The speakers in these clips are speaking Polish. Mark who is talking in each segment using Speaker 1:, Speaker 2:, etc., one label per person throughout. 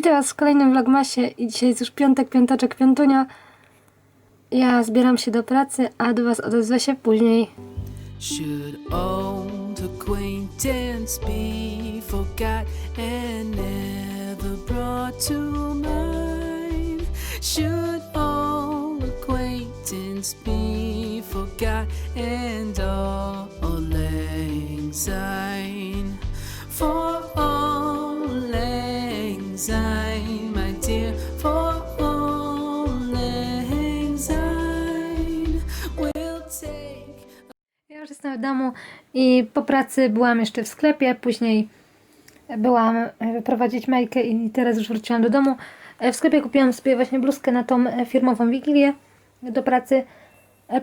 Speaker 1: Witam Was w kolejnym vlogmasie i dzisiaj jest już piątek, piąteczek, piątunia. Ja zbieram się do pracy, a do Was odezwę się później.
Speaker 2: Should old acquaintance be forgot and never brought to mind? Should old acquaintance be forgot and all lang syne? For
Speaker 1: Ja już jestem w domu i po pracy byłam jeszcze w sklepie, później byłam e, wyprowadzić Majkę i teraz już wróciłam do domu. E, W sklepie kupiłam sobie właśnie bluzkę na tą e, firmową wigilię do pracy,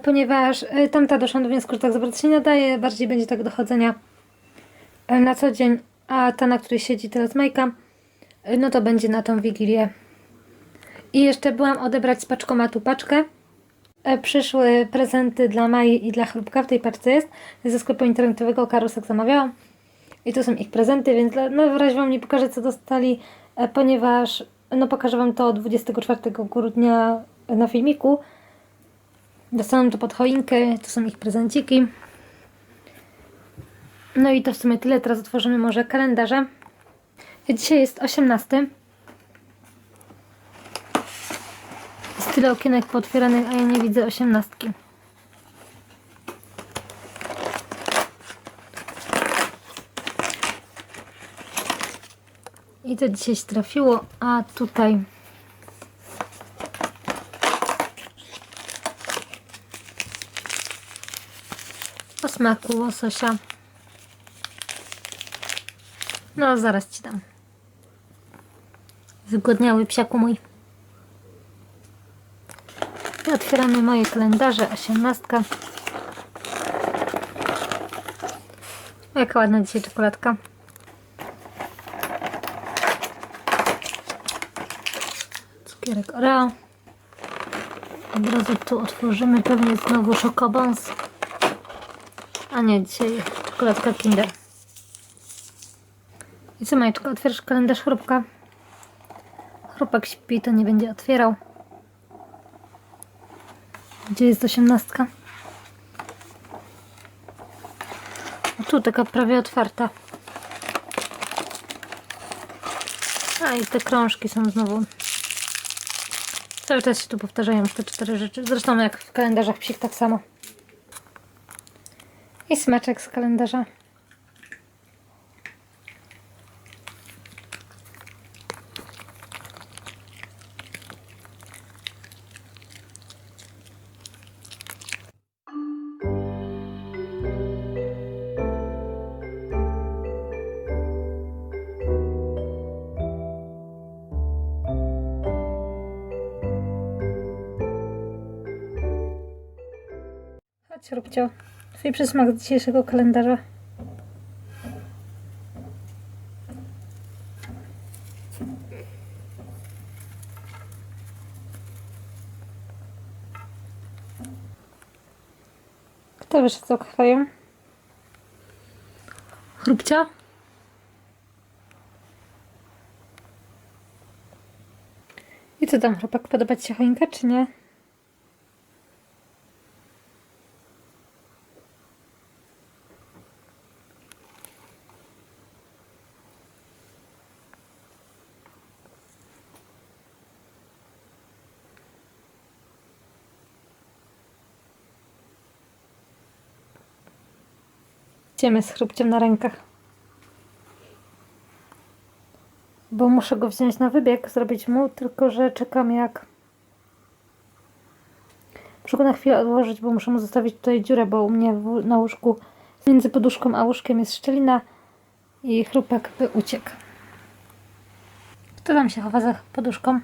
Speaker 1: ponieważ tamta doszłam do wniosku, że tak za się nie nadaje, bardziej będzie tak do chodzenia e, na co dzień, a ta, na której siedzi teraz Majka, no to będzie na tą wigilię. I jeszcze byłam odebrać z paczkomatu paczkę. E, Przyszły prezenty dla Mai i dla Chrupka, w tej paczce jest. Ze sklepu internetowego Karusek zamawiałam. I to są ich prezenty, więc no, w razie Wam nie pokażę co dostali, e, ponieważ no pokażę Wam to 24 grudnia na filmiku. Dostaną to pod choinkę, to są ich prezenciki. No i to w sumie tyle. Teraz otworzymy może kalendarze. Dzisiaj jest 18. Jest tyle okienek pootwieranych, a ja nie widzę osiemnastki. I to dzisiaj się trafiło, a tutaj o smaku łososia. No, zaraz ci dam. Zgłodniały psiaku mój. I otwieramy moje kalendarze, osiemnastka. O, Jaka ładna dzisiaj czekoladka. Cukierek Oreo. Od razu tu otworzymy pewnie znowu szokobons. A nie, dzisiaj czekoladka Kinder. I co Majeczko, otwierasz kalendarz chrupka? Chrupak śpi, to nie będzie otwierał. Gdzie jest osiemnastka? O, tu taka prawie otwarta. A i te krążki są znowu. Cały czas się tu powtarzają te cztery rzeczy. Zresztą jak w kalendarzach psich tak samo. I smeczek z kalendarza. Chodź, Rubcio. Twój przysmak z dzisiejszego kalendarza. Kto wyszedł z okwajem? Chrupcia? I co tam, chłopak? Podoba Ci się choinka, czy nie? Idziemy z chrupciem na rękach. Bo muszę go wziąć na wybieg, zrobić mu, tylko że czekam jak... Muszę go na chwilę odłożyć, bo muszę mu zostawić tutaj dziurę, bo u mnie w, na łóżku między poduszką a łóżkiem jest szczelina i chrupek by uciekł. Kto tam się chowa za poduszką?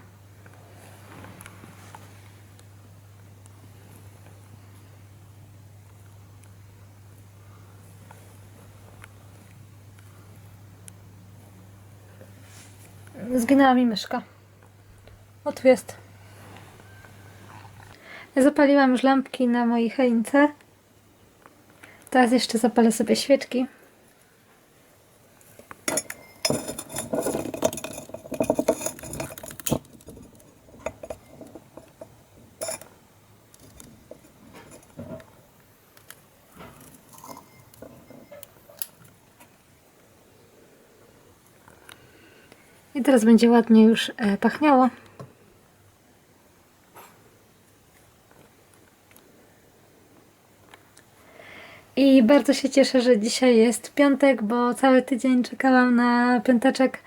Speaker 1: Zginęła mi myszka. O, tu jest. Zapaliłam już lampki na mojej choince. Teraz jeszcze zapalę sobie świeczki. Teraz będzie ładnie już e, pachniało. I bardzo się cieszę, że dzisiaj jest piątek, bo cały tydzień czekałam na piąteczek.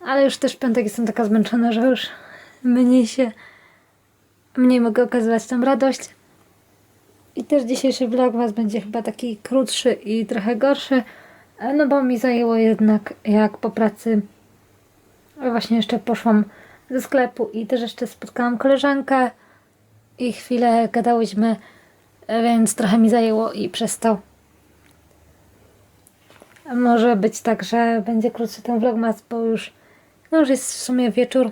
Speaker 1: Ale już też piątek jestem taka zmęczona, że już mniej się, mniej mogę okazywać tam radość. I też dzisiejszy vlog was będzie chyba taki krótszy i trochę gorszy, e, no bo mi zajęło jednak jak po pracy właśnie jeszcze poszłam do sklepu i też jeszcze spotkałam koleżankę i chwilę gadałyśmy, więc trochę mi zajęło i przez to może być tak, że będzie krótszy ten vlogmas, bo już, no już jest w sumie wieczór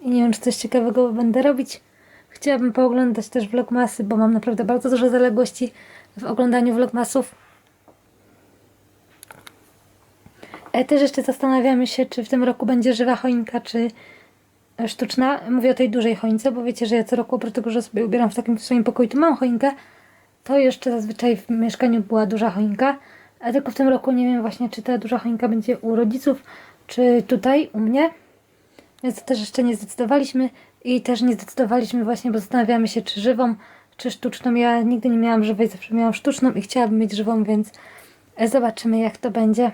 Speaker 1: i nie wiem, czy coś ciekawego będę robić. Chciałabym pooglądać też vlogmasy, bo mam naprawdę bardzo dużo zaległości w oglądaniu vlogmasów. Też jeszcze zastanawiamy się, czy w tym roku będzie żywa choinka, czy e, sztuczna. Mówię o tej dużej choince, bo wiecie, że ja co roku oprócz tego, że sobie ubieram w takim swoim pokoju, tu mam choinkę, to jeszcze zazwyczaj w mieszkaniu była duża choinka. A tylko w tym roku nie wiem właśnie, czy ta duża choinka będzie u rodziców, czy tutaj u mnie. Więc to też jeszcze nie zdecydowaliśmy i też nie zdecydowaliśmy właśnie, bo zastanawiamy się, czy żywą, czy sztuczną. Ja nigdy nie miałam żywej, zawsze miałam sztuczną i chciałabym mieć żywą, więc zobaczymy jak to będzie.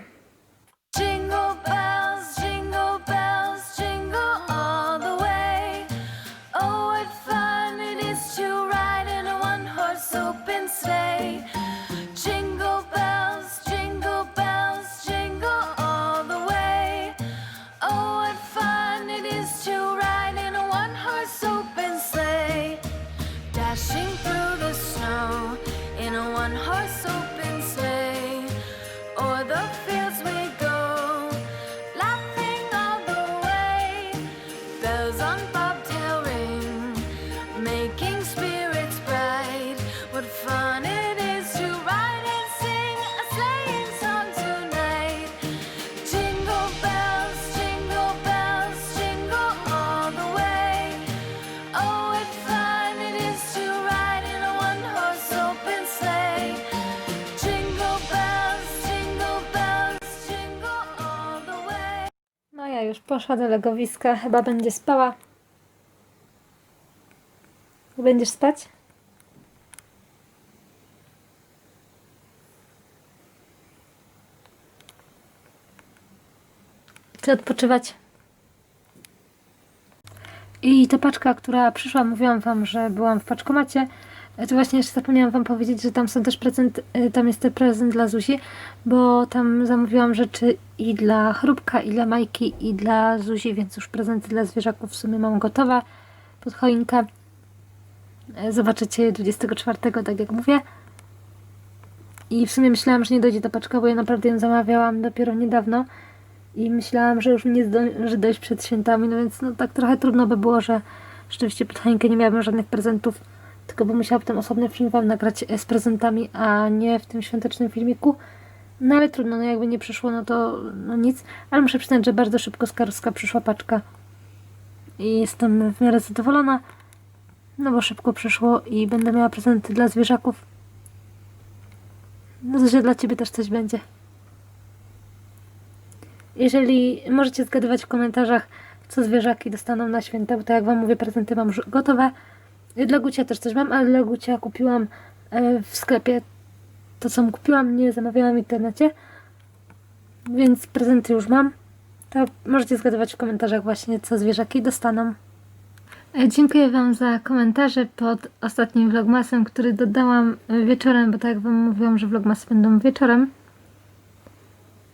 Speaker 1: Poszła do legowiska, chyba będzie spała. Będziesz spać? Czy odpoczywać? I ta paczka, która przyszła, mówiłam Wam, że byłam w paczkomacie. To właśnie jeszcze zapomniałam Wam powiedzieć, że tam są też prezent, y, tam jest ten prezent dla Zuzi, bo tam zamówiłam rzeczy i dla Chrupka, i dla Majki, i dla Zuzi, więc już prezenty dla zwierzaków w sumie mam gotowe pod choinkę. E, Zobaczycie je 24, tak jak mówię. I w sumie myślałam, że nie dojdzie ta paczka, bo ja naprawdę ją zamawiałam dopiero niedawno. I myślałam, że już nie zdąży dojść przed świętami, no więc no tak trochę trudno by było, że rzeczywiście pod choinkę nie miałabym żadnych prezentów, tylko bym musiała potem osobny film wam nagrać e, z prezentami, a nie w tym świątecznym filmiku. No ale trudno, no jakby nie przyszło, no to no nic. Ale muszę przyznać, że bardzo szybko z Karuska przyszła paczka. I jestem w miarę zadowolona, no bo szybko przyszło i będę miała prezenty dla zwierzaków. No, że dla Ciebie też coś będzie. Jeżeli możecie zgadywać w komentarzach, co zwierzaki dostaną na święta, bo tak jak Wam mówię, prezenty mam już gotowe. Dla Gucia też coś mam, ale dla Gucia kupiłam e, w sklepie to, co kupiłam, nie zamawiałam w internecie. Więc prezenty już mam. To możecie zgadywać w komentarzach właśnie, co zwierzaki dostaną. E, Dziękuję Wam za komentarze pod ostatnim vlogmasem, który dodałam e, wieczorem, bo tak jak Wam mówiłam, że vlogmasy będą wieczorem.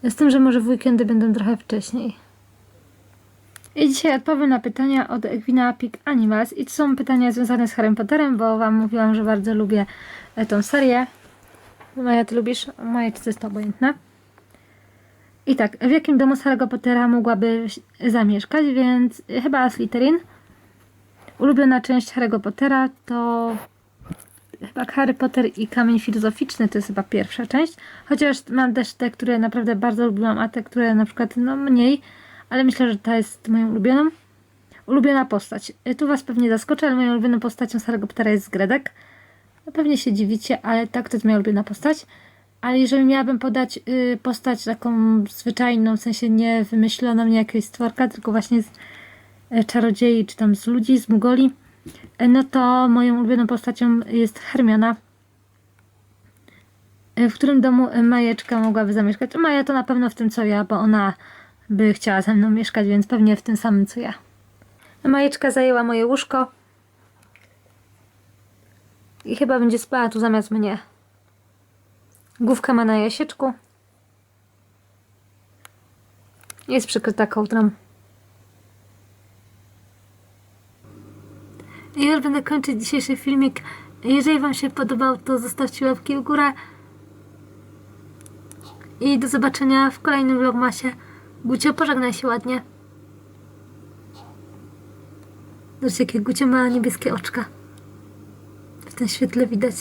Speaker 1: Z tym, że może w weekendy będą trochę wcześniej. I dzisiaj odpowiem na pytania od Egwina Pick Animals. I to są pytania związane z Harry Potterem, bo Wam mówiłam, że bardzo lubię e, tą serię. Maja, Ty lubisz? Moje to jest to obojętne. I tak, w jakim domu z Pottera mogłabyś zamieszkać? Więc e, chyba Slytherin. Ulubiona część Harry'ego Pottera to chyba Harry Potter i Kamień Filozoficzny to jest chyba pierwsza część. Chociaż mam też te, które naprawdę bardzo lubiłam, a te, które na przykład no mniej, ale myślę, że ta jest moją ulubioną. Ulubiona postać. Y, Tu Was pewnie zaskoczę, ale moją ulubioną postacią z Harry'ego Pottera jest Gredek. No pewnie się dziwicie, ale tak, to jest moja ulubiona postać. Ale jeżeli miałabym podać y, postać taką zwyczajną, w sensie nie wymyśloną, nie jakiegoś stworka, tylko właśnie z e, czarodziei, czy tam z ludzi, z Mugoli, e, no to moją ulubioną postacią jest Hermiona. E, W którym domu e, Majeczka mogłaby zamieszkać? Maja to na pewno w tym co ja, bo ona by chciała ze mną mieszkać, więc pewnie w tym samym co ja. Majeczka zajęła moje łóżko i chyba będzie spała tu zamiast mnie. Główkę ma na jasieczku. Jest przykryta kołdrą. I już będę kończyć dzisiejszy filmik. Jeżeli Wam się podobał, to zostawcie łapki w górę. I do zobaczenia w kolejnym vlogmasie. Gucio, pożegnaj się ładnie. Zobaczcie, jakie Gucio ma niebieskie oczka. W tym świetle widać.